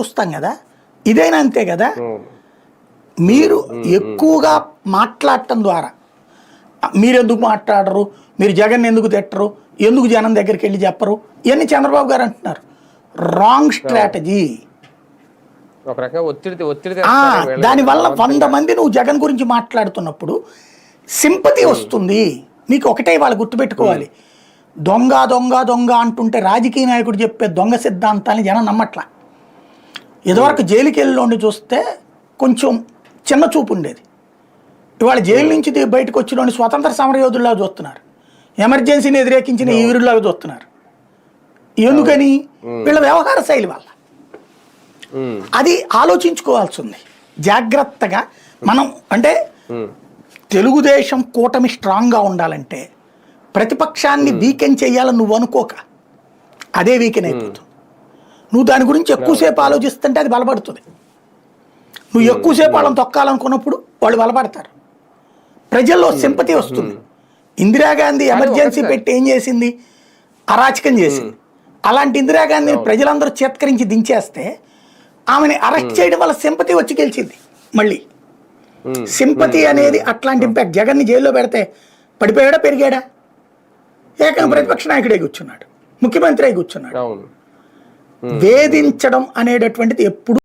చూస్తాం కదా? ఇదైనా అంతే కదా. మీరు ఎక్కువగా మాట్లాడటం ద్వారా. మీరు ఎందుకు మాట్లాడరు? మీరు జగన్ ఎందుకు తిట్టరు? ఎందుకు జనం దగ్గరికి వెళ్ళి చెప్పరు? ఇవన్నీ చంద్రబాబు గారు అంటున్నారు. Wrong strategy. దానివల్ల వంద మంది నువ్వు జగన్ గురించి మాట్లాడుతున్నప్పుడు సింపతి వస్తుంది. నీకు ఒకటే వాళ్ళు గుర్తుపెట్టుకోవాలి. దొంగ దొంగ దొంగ అంటుంటే రాజకీయ నాయకుడు చెప్పే దొంగ సిద్ధాంతాన్ని జనం నమ్మట్లా. ఇదివరకు జైలుకి చూస్తే కొంచెం చిన్న చూపు ఉండేది. ఇవాళ జైలు నుంచి బయటకు వచ్చిన స్వతంత్ర సమరయోధుల్లా చూస్తున్నారు. ఎమర్జెన్సీని వ్యతిరేకించిన ఈ వీరులాగా చూస్తున్నారు. ఎందుకని? వీళ్ళ వ్యవహార శైలి వల్ల. ఉమ్, అది ఆలోచించుకోవాల్సి ఉంది జాగ్రత్తగా మనం అంటే ఉమ్, తెలుగుదేశం కూటమి స్ట్రాంగ్గా ఉండాలంటే ప్రతిపక్షాన్ని వీకెన్ చేయాలని నువ్వు అనుకోక. అదే వీకెన్ అయిపోతుంది. నువ్వు దాని గురించి ఎక్కువసేపు ఆలోచిస్తుంటే అది బలపడుతుంది. నువ్వు ఎక్కువసేపు వాళ్ళని తొక్కాలనుకున్నప్పుడు వాళ్ళు బలపడతారు. ప్రజల్లో సింపతి వస్తుంది. ఇందిరాగాంధీ ఎమర్జెన్సీ పెట్టి ఏం చేసింది? అరాచకం చేసింది. అలాంటి ఇందిరాగాంధీని ప్రజలందరూ చేత్కరించి దించేస్తే ఆమెని అరెస్ట్ చేయడం వల్ల సింపతి వచ్చి గెలిచింది మళ్ళీ. సింపతి అనేది అట్లాంటి ఇంపాక్ట్. జగన్ని జైల్లో పెడితే పడిపోయాడా పెరిగాడా? ఏకంగా ప్రతిపక్ష నాయకుడే కూర్చున్నాడు. ముఖ్యమంత్రి అయి కూర్చున్నాడు. వేధించడం అనేటటువంటిది ఎప్పుడు